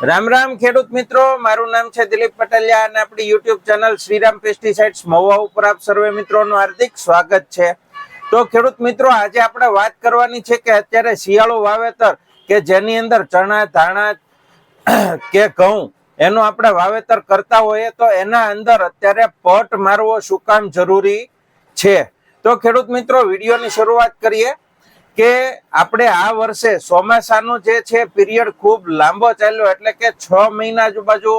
રામ રામ ખેડૂત મિત્રો, મારું નામ છે દિલીપ પટેલિયા અને આપણી YouTube channel Shriram pesticides Mahuva ઉપર આપ સર્વે મિત્રોનું હાર્દિક સ્વાગત છે. તો ખેડૂત મિત્રો, આજે આપણે વાત કરવાની છે કે અત્યારે શિયાળો વાવેતર કે જેની અંદર ચણા, ધાણા કે ઘઉં એનું આપણે વાવેતર કરતા હોઈએ તો એના અંદર અત્યારે પટ મારવો શું કામ જરૂરી છે? તો ખેડૂત મિત્રો, વિડીયોની શરૂઆત કરીએ. કે આપણે આ વર્ષે ચોમાસાનું જે છે પીરિયડ ખૂબ લાંબો ચાલ્યો, એટલે કે છ મહિના આજુબાજુ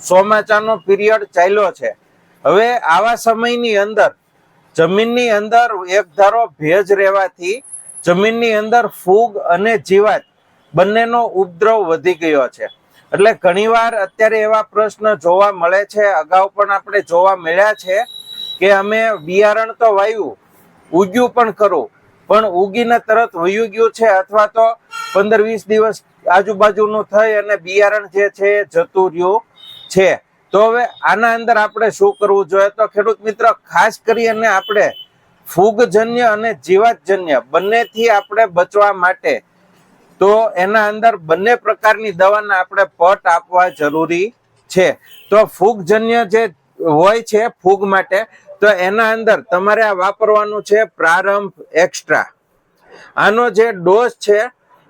ચોમાસાનો પીરિયડ ચાલ્યો છે. હવે આવા સમયની અંદર, જમીનની અંદર એક ધારો ભેજ રહેવાથી જમીનની અંદર ફૂગ અને જીવાત બંનેનો ઉપદ્રવ વધી ગયો છે. એટલે ઘણીવાર અત્યારે એવા પ્રશ્ન જોવા મળે છે, અગાઉ પણ આપણે જોવા મળ્યા છે કે અમે બિયારણ તો વાવ્યું ઉગ્યું પણ ખરું પણ ઉગીને તરત વયું ગયું છે અથવા તો પંદર વીસ દિવસ આજુબાજુનું થઈ અને બિયારણ જે છે એ જતું રહ્યું છે. તો હવે આના અંદર આપણે શું કરવું જોઈએ? તો ખેડૂત મિત્ર, ખાસ કરી અને આપણે ફૂગજન્ય અને જીવાતજન્ય બંનેથી આપણે બચવા માટે તો એના અંદર બંને પ્રકારની દવાના આપણે પટ આપવા જરૂરી છે. તો ફૂગજન્ય જે હોય છે ફૂગ માટે તો એના અંદર તમારે આ વાપરવાનું છે પ્રારંભ એક્સ્ટ્રા આનો જે ડોઝ છે,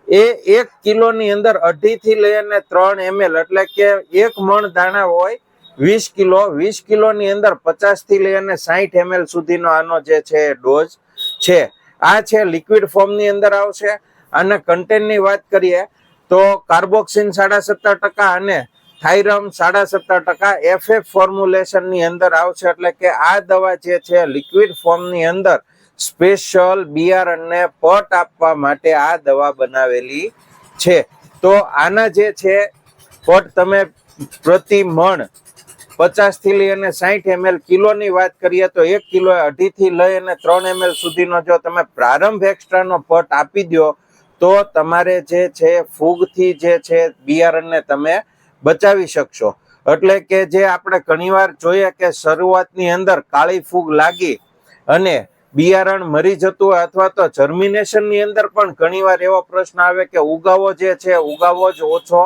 એ એક કિલોની અંદર અઢી થી લઈને ત્રણ એમએલ એટલે કે એક મણ દાણા હોય વીસ કિલો, વીસ કિલોની અંદર પચાસથી લઈને સાહીઠ એમએલ સુધીનો આનો જે છે ડોઝ છે. આ છે લિક્વિડ ફોર્મની અંદર આવશે. અને કન્ટેન્ટની વાત કરીએ, તો કાર્બોક્સિન સાડા સત્તર ટકા અને થાઇરમ સાડા સત્તર ટકા એફએફ ફોર્મ્યુલેશનની અંદર આવશે એટલે કે આ દવા જે છે લિક્વિડ ફોર્મની અંદર સ્પેશિયલ બિયારણને પટ આપવા માટે આ દવા બનાવેલી છે. તો આના જે છે પટ તમે પ્રતિ મણ પચાસથી લઈ અને સાહીઠ એમએલ કિલોની વાત કરીએ તો એક કિલો અઢી થી લઈ અને ત્રણ એમએલ સુધીનો જો તમે પ્રારંભ એક્સ્ટ્રાનો પટ આપી દો તો તમારે જે છે, ફૂગથી જે છે બિયારણને તમે બચાવી શકશો. એટલે કે જે આપણે ઘણીવાર જોઈએ કે શરૂઆતની અંદર કાળી ફૂગ લાગી અને બિયારણ મરી જતું હોય અથવા તો જર્મિનેશનની અંદર પણ ઘણીવાર એવો પ્રશ્ન આવે કે ઉગાવો જે છે ઉગાવો જ ઓછો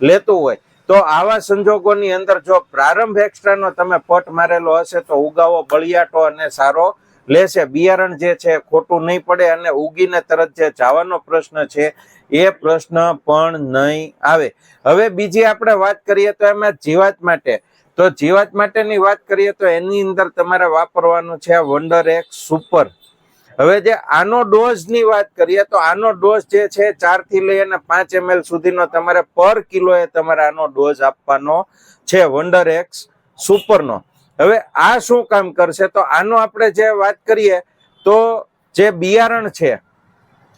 લેતું હોય. તો આવા સંજોગોની અંદર જો પ્રારંભ એક્સ્ટ્રાનો તમે પટ મારેલો હશે તો ઉગાવો બળિયાટો અને સારો લેશે બિયારણ જે છે, ખોટું નહીં પડે અને ઉગીને તરત જે જવાનો પ્રશ્ન છે, એ પ્રશ્ન પણ નહીં આવે. હવે બીજી આપણે વાત કરીએ તો એમાં જીવાત માટે. તો જીવાત માટેની વાત કરીએ તો એની અંદર તમારે વાપરવાનું છે વંડર એક્સ સુપર હવે જે આનો ડોઝની વાત કરીએ તો આનો ડોઝ જે છે ચારથી લઈ અને પાંચ એમએલ સુધીનો તમારે પર કિલોએ તમારે આનો ડોઝ આપવાનો છે વંડર એક્સ સુપરનો હવે આ શું કામ કરશે? તો આનો આપણે જે વાત કરીએ, તો જે બિયારણ છે,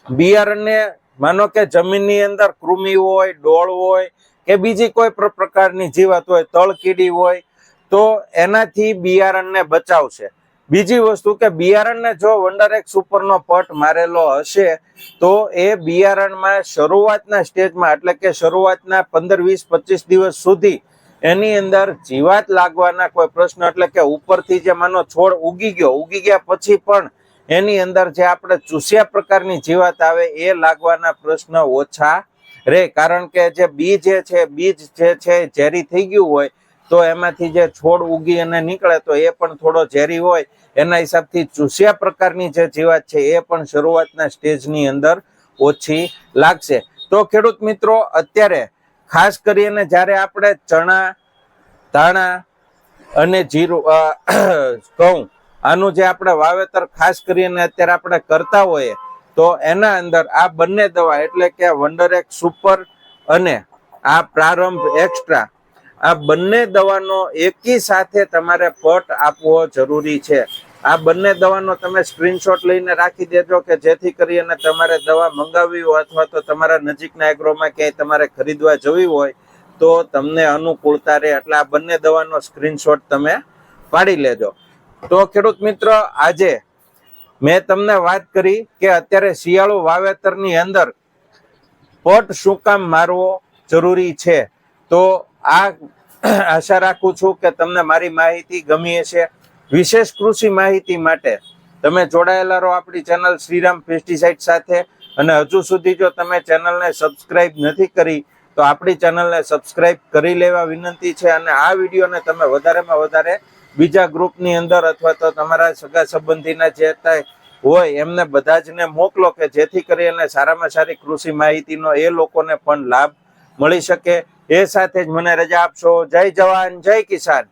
બિયારણને માનો કે જમીનની અંદર કૃમિ હોય, ડોળ હોય કે બીજી કોઈ પ્ર- પ્રકારની જીવાત હોય, તળકીડી હોય, તો એનાથી બિયારણને બચાવશે. બીજી વસ્તુ કે બિયારણને જો વંડર એક સુપરનો પટ મારેલો હશે, તો એ બિયારણમાં શરૂઆતના સ્ટેજમાં, એટલે કે શરૂઆતના પંદર, વીસ, પચીસ દિવસ સુધી એની અંદર જીવાત લાગવાના કોઈ પ્રશ્ન એટલે કે ઉપરથી જે માનો છોડ ઉગી ગયો, ઉગી ગયા પછી પણ એની અંદર જે આપણે ચૂસ્યા પ્રકારની જીવાત આવે એ લાગવાના પ્રશ્ન ઓછા રે. કારણ કે જે બીજ છે, બીજ જે છે, ઝેરી થઈ ગયું હોય તો એમાંથી જે છોડ ઉગી અને નીકળે તો એ પણ થોડો ઝેરી હોય. એના હિસાબથી ચૂસ્યા પ્રકારની જે જીવાત છે એ પણ શરૂઆતના સ્ટેજની અંદર ઓછી લાગશે. તો ખેડૂત મિત્રો, અત્યારે ખાસ કરીને જ્યારે આપણે ચણા, ધાણા અને જીરું ઘઉં, આનું જે આપણે વાવેતર ખાસ કરીને અત્યારે આપણે કરતા હોઈએ, તો એના અંદર આ બંને દવા એટલે કે વંડર એક સુપર અને આ પ્રારંભ એક્સ્ટ્રા આ બંને દવાનો એકી સાથે તમારે પટ આપવો જરૂરી છે. આ બંને દવાનો તમે સ્ક્રીનશોટ લઈને રાખી દેજો કે જેથી કરીને તમારે દવા મંગાવવી હોય અથવા તો તમારા નજીકના એગ્રોમાં ક્યાંય તમારે ખરીદવા જવી હોય, તો તમને અનુકૂળતા રહે. એટલે આ બંને દવાનો સ્ક્રીનશોટ તમે પાડી લેજો. તો ખેડૂત મિત્ર, આજે મેં તમને વાત કરી કે અત્યારે શિયાળુ વાવેતરની અંદર પટ શું કામ મારવો જરૂરી છે. તો આ આશા રાખું છું કે તમને મારી માહિતી ગમી હશે. વિશેષ કૃષિ માહિતી માટે તમે જોડાયેલા રહો આપણી ચેનલ શ્રીરામ પેસ્ટિસાઇડ સાથે. અને હજુ સુધી જો તમે ચેનલને સબસ્ક્રાઇબ નથી કરી, તો આપણી ચેનલને સબસ્ક્રાઇબ કરી લેવા વિનંતી છે અને આ વિડીયોને તમે વધારેમાં વધારે બીજા ગ્રુપની અંદર અથવા તો તમારા સગા સંબંધીના જે હોય, એમને બધા જને મોકલો કે જેથી કરીને સારામાં સારી કૃષિ માહિતીનો એ લોકોને પણ લાભ મળી શકે. એ સાથે જ મને રજા આપશો. જય જવાન, જય કિસાન.